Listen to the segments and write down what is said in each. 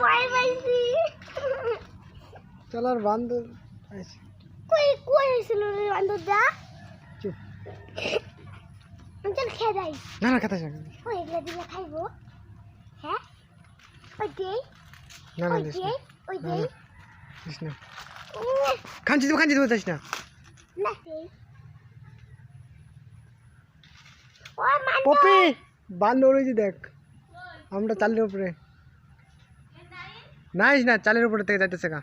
ভয় পাইছি। চল আর বান্দর আইছে। কই কই ছিল রে বান্দরটা চুপ। চল খেয়ে যাই। না না শোন ওই এগুলা দিলে খাইবো? হ্যাঁ? ওই দেই না না দিস না। ওই দেই দিস না। খাঞ্চি দেবো খাঞ্চি দেবো যাস না। না দেই পপি বান্দর ওই যে দেখ আমরা চালের উপরে। নাইস না চালের উপরে থেকে যাইতেছে গা।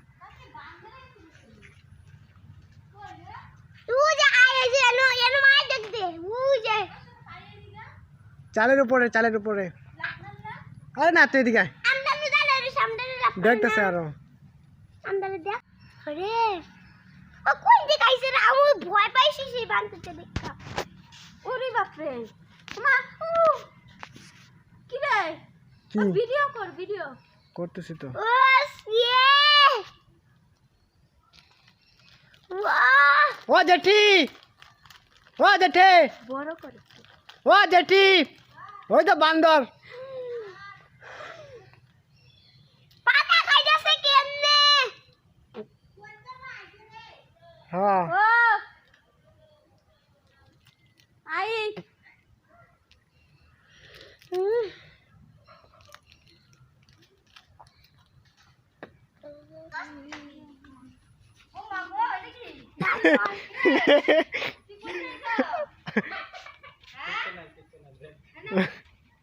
চালের উপরে চালের উপরে। আরে না তুই এদিকে দেখতেছে আরও। ও কোন দিকে আইছে রে? আমি ভয় পাইছি সেই বান্দরটা দেখা ওরে বাপ রে মা কি রে? কি? ভিডিও কর ভিডিও। করতেছি তো। ও ইয়ে! ও জেঠি! ও জেঠে! ও জেঠি! ওই তো বান্দর। হ্যাঁ। ও! আই।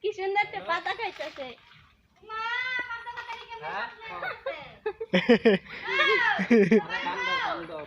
কি সুন্দর একটা পাতা খাইতেছে হুম। কি সুন্দর খাইতেছে পান খাইতেছে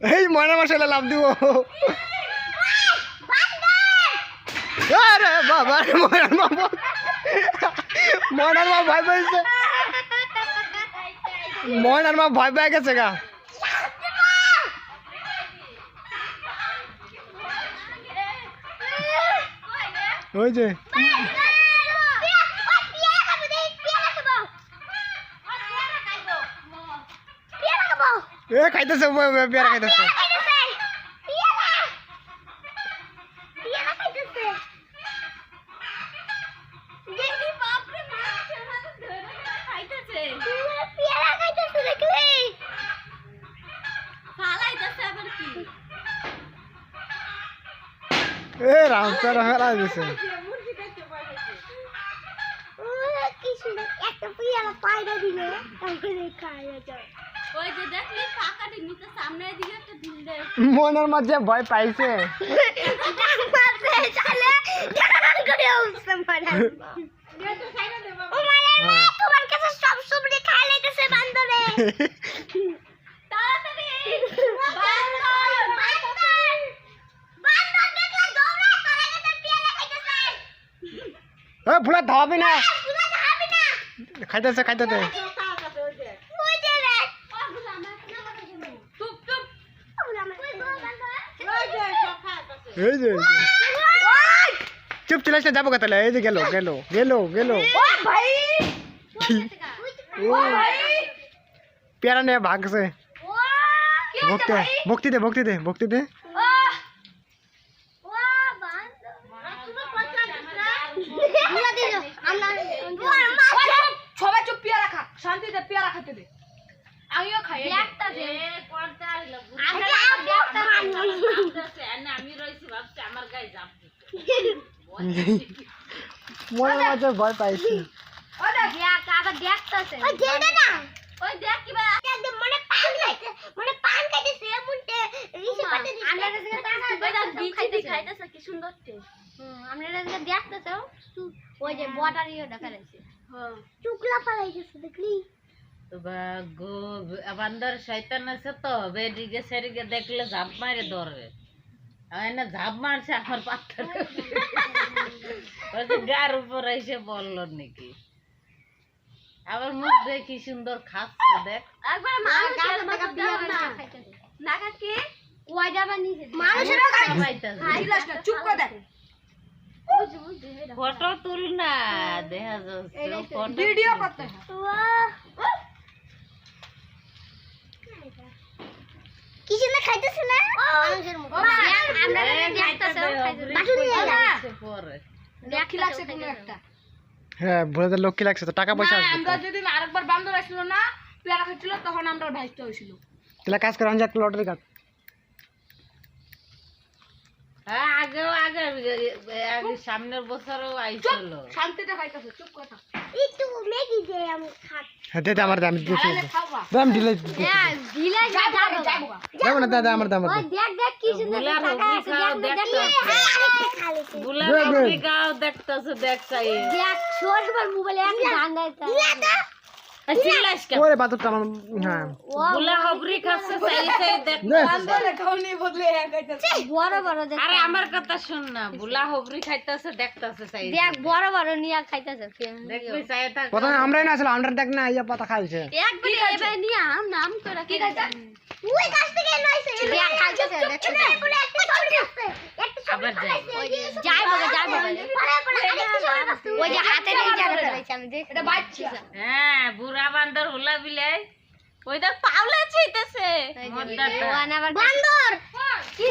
এই, ময়না মশলা লাভ দিব। আরে মা ভয় পেয়েছে ময়নার মা ভয় পেয়ে গেছে গা। ওই যে। এ খাইতেছে পেয়ারা খাইতেছে। এ পেয়ারা ফেলা দিছে। একটা পিয়ারা পায়রা দিলে তারপরে খাওয়া যায় ওই যে দেখলি পাকাটি নিচে সামনের দিকে একটা ঢিল দেয় ময়নার ভয় পাইছে। তোমার কাছে সব সবজি খাই লাইতেছে বান্দরে তাড়াতাড়ি বান্দর দেখলে দৌড়া তোরা কাছে পেয়ারা খাইতেছে এ ফুলা ধাওয়াবি না তুই খাবি না খাইতেছে খাইতেছে ওই যে রে চুপ চুপ এই যে। চুপ চলে আসলে যাব কথা এই যে গেল গেল গেল গেল। পেয়ারা নিয়ে ভাগছে। ভক্তি ভক্তি দে ভক্তি দে ভক্তি দে। সবাই চুপ পেয়ারা খা শান্তিতে পেয়ারা খেতে দে। আমিও খাই একটা দে। আমার জাপ মনে মাঝে ভয় পাইছি। আবার দেখতেছে ওই দেখ কিবা খাইতেছে। কি সুন্দর ওই যে বটার ইয়ে দেখা যাচ্ছে। চুকলা পালাই গেছে দেখলি গো বান্দর শয়তান আছে তো দেখলে ঝাপ মারে ধরে আমি না ঝাপ মারছে আমার গার উপর এসে বলল নাকি? আবার মুখ দেখি সুন্দর খাচ্ছে দেখ। একবার মানুষের মতো দাও না। না। কাকি ওয়াইডা বানিয়ে মানুষের চুপ করে দেখ। ফটো তুল না দেখা যাচ্ছে ভিডিও করতে কিছু না খাইতেছে না? মানুষের মতো আমরা দেখতেছে যা পরে। লক্ষ্মী লাগছে কোনো একটা? হ্যাঁ ভোলাদের লক্ষ্মী লাগছে তো টাকা পয়সা আসবে আমরা তো। যেদিন আরেকবার বান্দর আসলো না পেয়ারা খাচ্ছিল তখন আমরা ভাইস্ট হয়েছিল। তাহলে কাজ করে আনজা লটারি কাট। হ্যাঁ আগেও আগে আগে সামনের বছরও আইছিল। শান্তিতে খাইতেছে চুপ একটু দে আমি খাই হ্যাঁ দে আমার দিয়েছি তাহলে খাওয়া দে আমি দিলে দিলে যাব রে, যাব গা। যাব না দাদা আমার দাম ওই দেখ দেখ কি সুন্দর বুলার টাকা হবরি আছে খাও দেখ দেখ দেখতেছে খালি বুলার দেখ, দেখ। হবরি খাও দেখতেছে দেখ চাই দেখ সরবার মোবাইলে এক গান গাইতা চিল্লাস কেন ওরে বাদরটা আমার হ্যাঁ। বুলা হবরি খাচ্ছে চাই চাই দেখ। দে খাওনি বদলে এক বড় বড় দেখ। আরে আমার কথা শুন না। বুলা হবরি খাইতেছে দেখতেছে চাই দেখ বড় বড় নিয়া খাইতাছে দেখবি আমরাই না আসলে আমরা দেখ না ইয়া পাতা খাইছে। এক বলি নিয়া আম নাম করে কি খাইতা ওই কাছ থেকে লইছে দেখ খাইতাছে দেখ বলে আবার যাই। যাই। বলে যাই বলে ওই যে হাতে নিয়ে যাবে আমি দেখ এটা বাচ্চা। হ্যাঁ বুড়া বান্দর হুলা বিলাই ওই দেখ পাউলে বান্দর! কি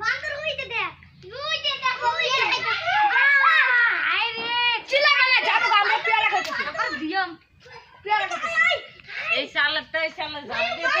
বান্দর দেখ। দেখো খাইতেছি। এই সালে তো এই সালে দিতে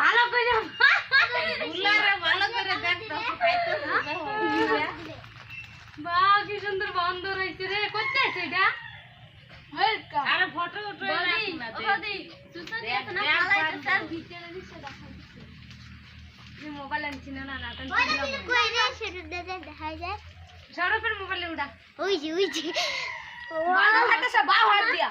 ভালো করে ভালো বা কি সুন্দর রে করতে এটা ফটো উঠে না দে। সুতা দিয়ে তো না, ফালাইতেছে, আর ভিতরে নিচে দেখাইছে মোবাইল আনছি না না না সৌরভের মোবাইলে উড়া ওই যে ওই যে বাও হাত দিয়া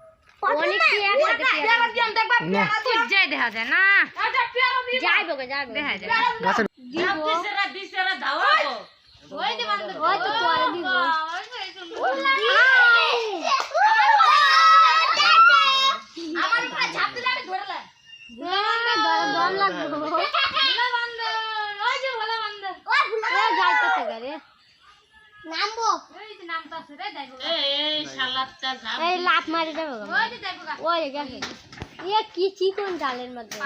অনেক পেয়ারা সাথে পেয়ারা দিয়ে আমি দেখবা না যাই দেখা যায় না আচ্ছা পেয়ারা দিয়ে যাই বগে যাই দেখা যায় গাছের এই লাত মারি দেবো ওই গেছে ইয়ে কি চিকন জালের মধ্যে।